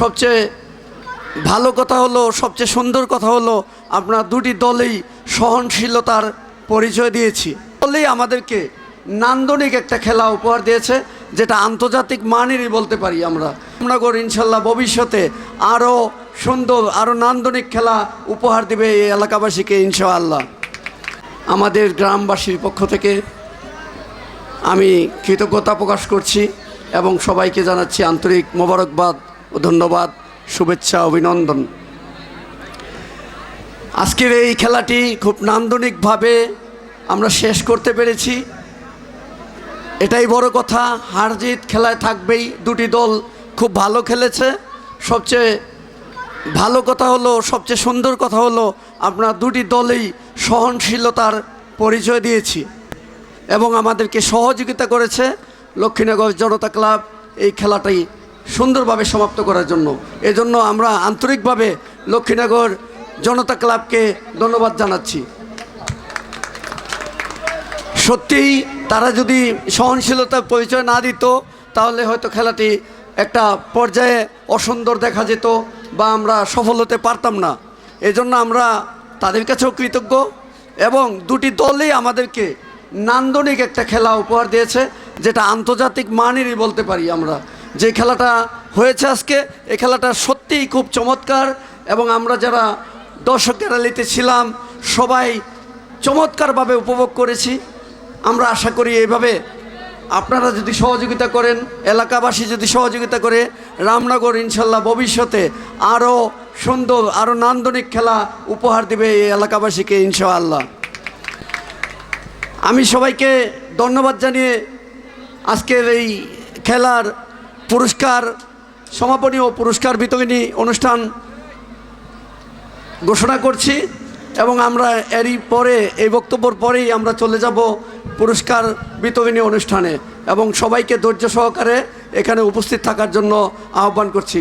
সবচেয়ে ভালো কথা হলো, সবচেয়ে সুন্দর কথা হলো আপনার দুটি দলেই সহনশীলতার পরিচয় দিয়েছি। দলেই আমাদেরকে নান্দনিক একটা খেলা উপহার দিয়েছে, যেটা আন্তর্জাতিক মানেরই বলতে পারি আমরা। আমরা করি ইনশাল্লাহ ভবিষ্যতে আরও সুন্দর, আরও নান্দনিক খেলা উপহার দিবে এই এলাকাবাসীকে ইনশাআল্লাহ। আমাদের গ্রামবাসীর পক্ষ থেকে আমি কৃতজ্ঞতা প্রকাশ করছি এবং সবাইকে জানাচ্ছি আন্তরিক মোবারকবাদ। ধন্যবাদ, শুভেচ্ছা, অভিনন্দন। আজকের এই খেলাটি খুব নান্দনিকভাবে আমরা শেষ করতে পেরেছি। এটাই বড় কথা হার জিত খেলায় থাকবেই, দুটি দল খুব ভালো খেলেছে। সবচেয়ে ভালো কথা হলো, সবচেয়ে সুন্দর কথা হলো আপনার দুটি দলেই সহনশীলতার পরিচয় দিয়েছি এবং আমাদেরকে সহযোগিতা করেছে লক্ষ্মীনগর জনতা ক্লাব। এই খেলাটাই সুন্দরভাবে সমাপ্ত করার জন্য। এজন্য আমরা আন্তরিকভাবে লক্ষ্মীনগর জনতা ক্লাবকে ধন্যবাদ জানাচ্ছি। সত্যিই তারা যদি সহনশীলতার পরিচয় না দিত, তাহলে হয়তো খেলাটি একটা পর্যায়ে অসুন্দর দেখা যেত বা আমরা সফল হতে পারতাম না। এজন্য আমরা তাদের কাছেও কৃতজ্ঞ এবং দুটি দলই আমাদেরকে নান্দনিক একটা খেলা উপহার দিয়েছে, যেটা আন্তর্জাতিক মানেরই বলতে পারি আমরা। যে খেলাটা হয়েছে আজকে এই খেলাটা সত্যিই খুব চমৎকার এবং আমরা যারা দর্শক র্যালিতে ছিলাম, সবাই চমৎকারভাবে উপভোগ করেছি। আমরা আশা করি এইভাবে আপনারা যদি সহযোগিতা করেন, এলাকাবাসী যদি সহযোগিতা করে, রামনগর ইনশাল্লাহ ভবিষ্যতে আরও সুন্দর, আরও নান্দনিক খেলা উপহার দিবে এই এলাকাবাসীকে ইনশাআল্লাহ। আমি সবাইকে ধন্যবাদ জানিয়ে আজকের এই খেলার পুরস্কার সমাপনী ও পুরস্কার বিতরণী অনুষ্ঠান ঘোষণা করছি এবং আমরা এরই পরে, এই বক্তব্যর পরেই আমরা চলে যাব পুরস্কার বিতরণী অনুষ্ঠানে এবং সবাইকে ধৈর্য সহকারে এখানে উপস্থিত থাকার জন্য আহ্বান করছি।